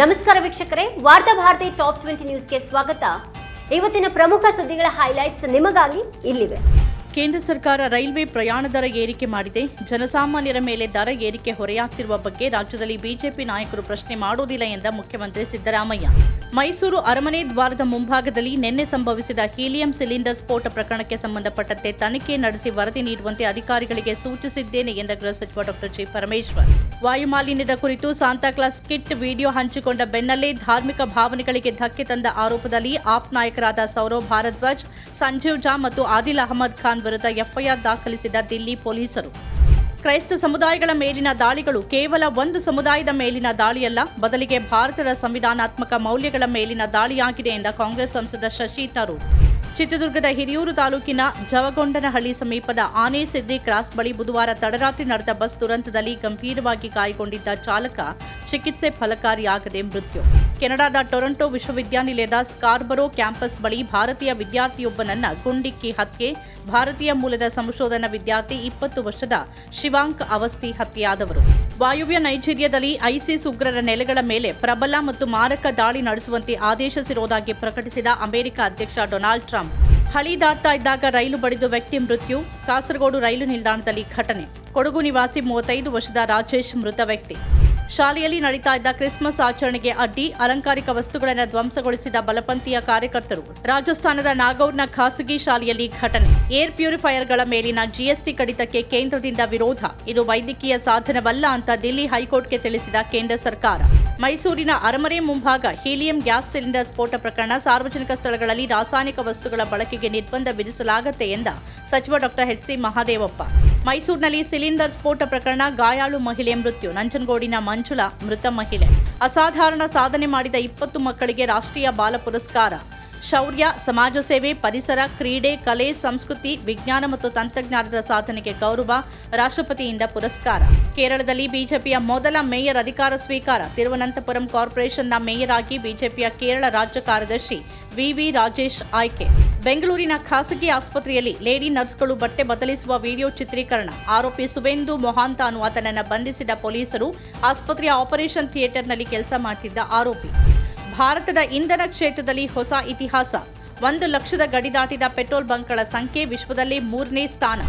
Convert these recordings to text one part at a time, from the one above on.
ನಮಸ್ಕಾರ ವೀಕ್ಷಕರೇ, ವಾರ್ತಾ ಭಾರತಿ ಟಾಪ್ ಟ್ವೆಂಟಿ ನ್ಯೂಸ್ಗೆ ಸ್ವಾಗತ. ಇವತ್ತಿನ ಪ್ರಮುಖ ಸುದ್ದಿಗಳ ಹೈಲೈಟ್ಸ್ ನಿಮಗಾಗಿ ಇಲ್ಲಿವೆ. ಕೇಂದ್ರ ಸರ್ಕಾರ ರೈಲ್ವೆ ಪ್ರಯಾಣ ದರ ಏರಿಕೆ ಮಾಡಿದೆ. ಜನಸಾಮಾನ್ಯರ ಮೇಲೆ ದರ ಏರಿಕೆ ಹೊರೆಯಾಗ್ತಿರುವ ಬಗ್ಗೆ ರಾಜ್ಯದಲ್ಲಿ ಬಿಜೆಪಿ ನಾಯಕರು ಪ್ರಶ್ನೆ ಮಾಡುವುದಿಲ್ಲ ಎಂದ ಮುಖ್ಯಮಂತ್ರಿ ಸಿದ್ದರಾಮಯ್ಯ. ಮೈಸೂರು ಅರಮನೆ ದ್ವಾರದ ಮುಂಭಾಗದಲ್ಲಿ ನಿನ್ನೆ ಸಂಭವಿಸಿದ ಹೀಲಿಯಂ ಸಿಲಿಂಡರ್ ಸ್ಫೋಟ ಪ್ರಕರಣಕ್ಕೆ ಸಂಬಂಧಪಟ್ಟಂತೆ ತನಿಖೆ ನಡೆಸಿ ವರದಿ ನೀಡುವಂತೆ ಅಧಿಕಾರಿಗಳಿಗೆ ಸೂಚಿಸಿದ್ದೇನೆ ಎಂದ ಗೃಹ ಸಚಿವ ಡಾಕ್ಟರ್ ಜಿ ಪರಮೇಶ್ವರ್. ವಾಯುಮಾಲಿನ್ಯದ ಕುರಿತು ಸಾಂತಾಕ್ಲಾಸ್ ಕಿಟ್ ವಿಡಿಯೋ ಹಂಚಿಕೊಂಡ ಬೆನ್ನಲ್ಲೇ ಧಾರ್ಮಿಕ ಭಾವನೆಗಳಿಗೆ ಧಕ್ಕೆ ತಂದ ಆರೋಪದಲ್ಲಿ ಆಪ್ ನಾಯಕರಾದ ಸೌರವ್ ಭಾರದ್ವಾಜ್, ಸಂಜೀವ್ ಝಾ ಮತ್ತು ಆದಿಲ್ ಅಹಮದ್ ಖಾನ್ ವಿರುದ್ಧ ಎಫ್ಐಆರ್ ದಾಖಲಿಸಿದ ದಿಲ್ಲಿ ಪೊಲೀಸರು. ಕ್ರೈಸ್ತ ಸಮುದಾಯಗಳ ಮೇಲಿನ ದಾಳಿಗಳು ಕೇವಲ ಒಂದು ಸಮುದಾಯದ ಮೇಲಿನ ದಾಳಿಯಲ್ಲ, ಬದಲಿಗೆ ಭಾರತದ ಸಂವಿಧಾನಾತ್ಮಕ ಮೌಲ್ಯಗಳ ಮೇಲಿನ ದಾಳಿಯಾಗಿದೆ ಎಂದ ಕಾಂಗ್ರೆಸ್ ಸಂಸದ ಶಶಿ ತರೂರ್. ಚಿತ್ರದುರ್ಗದ ಹಿರಿಯೂರು ತಾಲೂಕಿನ ಜವಗೊಂಡನಹಳ್ಳಿ ಸಮೀಪದ ಆನೆ ಸಿದ್ದಿ ಕ್ರಾಸ್ ಬಳಿ ಬುಧವಾರ ತಡರಾತ್ರಿ ನಡೆದ ಬಸ್ ದುರಂತದಲ್ಲಿ ಗಂಭೀರವಾಗಿ ಗಾಯಗೊಂಡಿದ್ದ ಚಾಲಕ ಚಿಕಿತ್ಸೆ ಫಲಕಾರಿಯಾಗದೆ ಮೃತ್ಯು. ಕೆನಡಾದ ಟೊರೊಂಟೊ ವಿಶ್ವವಿದ್ಯಾನಿಲಯದ ಸ್ಕಾರ್ಬರೋ ಕ್ಯಾಂಪಸ್ ಬಳಿ ಭಾರತೀಯ ವಿದ್ಯಾರ್ಥಿಯೊಬ್ಬನನ್ನ ಗುಂಡಿಕ್ಕಿ ಹತ್ಯೆ, ಭಾರತೀಯ ಮೂಲದ ಸಂಶೋಧನಾ ವಿದ್ಯಾರ್ಥಿ ಇಪ್ಪತ್ತು ವರ್ಷದ ಶಿವಾಂಕ್ ಅವಸ್ಥಿ ಹತ್ಯೆಯಾದವರು. ವಾಯುವ್ಯ ನೈಜೀರಿಯಾದಲ್ಲಿ ಐಸಿಸ್ ಉಗ್ರರ ನೆಲೆಗಳ ಮೇಲೆ ಪ್ರಬಲ ಮತ್ತು ಮಾರಕ ದಾಳಿ ನಡೆಸುವಂತೆ ಆದೇಶಿಸಿರುವುದಾಗಿ ಪ್ರಕಟಿಸಿದ ಅಮೆರಿಕ ಅಧ್ಯಕ್ಷ ಡೊನಾಲ್ಡ್ ಟ್ರಂಪ್. ಹಳಿ ದಾಟ್ತಾ ಇದ್ದಾಗ ರೈಲು ಬಡಿದು ವ್ಯಕ್ತಿ ಮೃತ್ಯು, ಕಾಸರಗೋಡು ರೈಲು ನಿಲ್ದಾಣದಲ್ಲಿ ಘಟನೆ. ಕೊಡಗು ನಿವಾಸಿ ಮೂವತ್ತೈದು ವರ್ಷದ ರಾಜೇಶ್ ಮೃತ ವ್ಯಕ್ತಿ. ಶಾಲೆಯಲ್ಲಿ ನಡೀತಾ ಇದ್ದ ಕ್ರಿಸ್ಮಸ್ ಆಚರಣೆಗೆ ಅಡ್ಡಿ ಅಲಂಕಾರಿಕ ವಸ್ತುಗಳನ್ನು ಧ್ವಂಸಗೊಳಿಸಿದ ಬಲಪಂಥೀಯ ಕಾರ್ಯಕರ್ತರು. ರಾಜಸ್ಥಾನದ ನಾಗೌರ್ನ ಖಾಸಗಿ ಶಾಲೆಯಲ್ಲಿ ಘಟನೆ. ಏರ್ ಪ್ಯೂರಿಫೈಯರ್ಗಳ ಮೇಲಿನ ಜಿಎಸ್ಟಿ ಕಡಿತಕ್ಕೆ ಕೇಂದ್ರದಿಂದ ವಿರೋಧ. ಇದು ವೈದ್ಯಕೀಯ ಸಾಧನವಲ್ಲ ಅಂತ ದಿಲ್ಲಿ ಹೈಕೋರ್ಟ್ಗೆ ತಿಳಿಸಿದ ಕೇಂದ್ರ ಸರ್ಕಾರ. ಮೈಸೂರಿನ ಅರಮನೆ ಮುಂಭಾಗ ಹೀಲಿಯಂ ಗ್ಯಾಸ್ ಸಿಲಿಂಡರ್ ಸ್ಫೋಟ ಪ್ರಕರಣ ಸಾರ್ವಜನಿಕ ಸ್ಥಳಗಳಲ್ಲಿ ರಾಸಾಯನಿಕ ವಸ್ತುಗಳ ಬಳಕೆಗೆ ನಿರ್ಬಂಧ ವಿಧಿಸಲಾಗುತ್ತೆ ಎಂದ ಸಚಿವ ಡಾಕ್ಟರ್ ಎಚ್ ಸಿ ಮಹಾದೇವಪ್ಪ. ಮೈಸೂರಿನಲ್ಲಿ ಸಿಲಿಂಡರ್ ಸ್ಫೋಟ ಪ್ರಕರಣ ಗಾಯಾಳು ಮಹಿಳೆ ಮೃತ್ಯು, ನಂಜನಗೂಡಿನ ಮಂಜುಳಾ ಮೃತ ಮಹಿಳೆ. ಅಸಾಧಾರಣ ಸಾಧನೆ ಮಾಡಿದ ಇಪ್ಪತ್ತು ಮಕ್ಕಳಿಗೆ ರಾಷ್ಟ್ರೀಯ ಬಾಲ ಪುರಸ್ಕಾರ. ಶೌರ್ಯ, ಸಮಾಜ ಸೇವೆ, ಪರಿಸರ, ಕ್ರೀಡೆ, ಕಲೆ, ಸಂಸ್ಕೃತಿ, ವಿಜ್ಞಾನ ಮತ್ತು ತಂತ್ರಜ್ಞಾನದ ಸಾಧನೆಗೆ ಗೌರವ, ರಾಷ್ಟ್ರಪತಿಯಿಂದ ಪುರಸ್ಕಾರ. ಕೇರಳದಲ್ಲಿ ಬಿಜೆಪಿಯ ಮೊದಲ ಮೇಯರ್ ಅಧಿಕಾರ ಸ್ವೀಕಾರ. ತಿರುವನಂತಪುರಂ ಕಾರ್ಪೊರೇಷನ್ನ ಮೇಯರ್ ಆಗಿ ಬಿಜೆಪಿಯ ಕೇರಳ ರಾಜ್ಯ ಕಾರ್ಯದರ್ಶಿ ವಿವಿ ರಾಜೇಶ್ ಆಯ್ಕೆ. ಬೆಂಗಳೂರಿನ ಖಾಸಗಿ ಆಸ್ಪತ್ರೆಯಲ್ಲಿ ಲೇಡಿ ನರ್ಸ್ಗಳು ಬಟ್ಟೆ ಬದಲಿಸುವ ವಿಡಿಯೋ ಚಿತ್ರೀಕರಣ. ಆರೋಪಿ ಸುವೇಂದು ಮೊಹಾಂತ ಅನ್ನುವ ಬಂಧಿಸಿದ ಪೊಲೀಸರು ಆಸ್ಪತ್ರೆಯ ಆಪರೇಷನ್ ಥಿಯೇಟರ್ನಲ್ಲಿ ಕೆಲಸ ಮಾಡ್ತಿದ್ದ ಆರೋಪಿ. ಭಾರತದ ಇಂಧನ ಕ್ಷೇತ್ರದಲ್ಲಿ ಹೊಸ ಇತಿಹಾಸ. ಒಂದು ಲಕ್ಷದ ಗಡಿ ದಾಟಿದ ಪೆಟ್ರೋಲ್ ಬಂಕ್ಗಳ ಸಂಖ್ಯೆ ವಿಶ್ವದಲ್ಲಿ ಮೂರನೇ ಸ್ಥಾನ.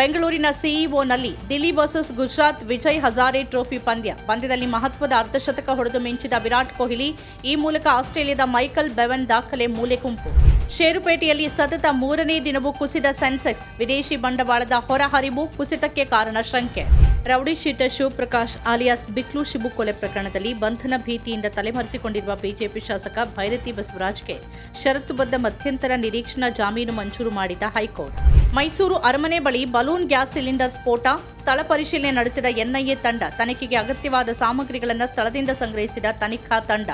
ಬೆಂಗಳೂರಿನ ಸಿಇಒನಲ್ಲಿ ದಿಲ್ಲಿ ವರ್ಸಸ್ ಗುಜರಾತ್ ವಿಜಯ್ ಹಜಾರೆ ಟ್ರೋಫಿ ಪಂದ್ಯ. ಪಂದ್ಯದಲ್ಲಿ ಮಹತ್ವದ ಅರ್ಧಶತಕ ಹೊಡೆದು ಮಿಂಚಿದ ವಿರಾಟ್ ಕೊಹ್ಲಿ, ಈ ಮೂಲಕ ಆಸ್ಟ್ರೇಲಿಯಾದ ಮೈಕಲ್ ಬೆವನ್ ದಾಖಲೆ ಮೂಲೆ ಗುಂಪು ಷೇರುಪೇಟೆಯಲ್ಲಿ ಸತತ ಮೂರನೇ ದಿನವೂ ಕುಸಿದ ಸೆನ್ಸೆಕ್ಸ್. ವಿದೇಶಿ ಬಂಡವಾಳದ ಹೊರಹರಿವು ಕುಸಿತಕ್ಕೆ ಕಾರಣ ಶಂಕೆ. Rowdy sheeter Shivaprakash alias Biklu Shibu ಕೊಲೆ ಪ್ರಕರಣದಲ್ಲಿ ಬಂಧನ ಭೀತಿಯಿಂದ ತಲೆಮರೆಸಿಕೊಂಡಿರುವ ಬಿಜೆಪಿ ಶಾಸಕ ಭೈರತಿ ಬಸವರಾಜ್ಗೆ ಷರತ್ತುಬದ್ಧ ಮಧ್ಯಂತರ ನಿರೀಕ್ಷಣಾ ಜಾಮೀನು ಮಂಜೂರು ಮಾಡಿದ ಹೈಕೋರ್ಟ್. ಮೈಸೂರು ಅರಮನೆ ಬಳಿ ಬಲೂನ್ ಗ್ಯಾಸ್ ಸಿಲಿಂಡರ್ ಸ್ಫೋಟ, ಸ್ಥಳ ಪರಿಶೀಲನೆ ನಡೆಸಿದ ಎನ್ಐಎ ತಂಡ ತನಿಖೆಗೆ ಅಗತ್ಯವಾದ ಸಾಮಗ್ರಿಗಳನ್ನು ಸ್ಥಳದಿಂದ ಸಂಗ್ರಹಿಸಿದ ತನಿಖಾ ತಂಡ.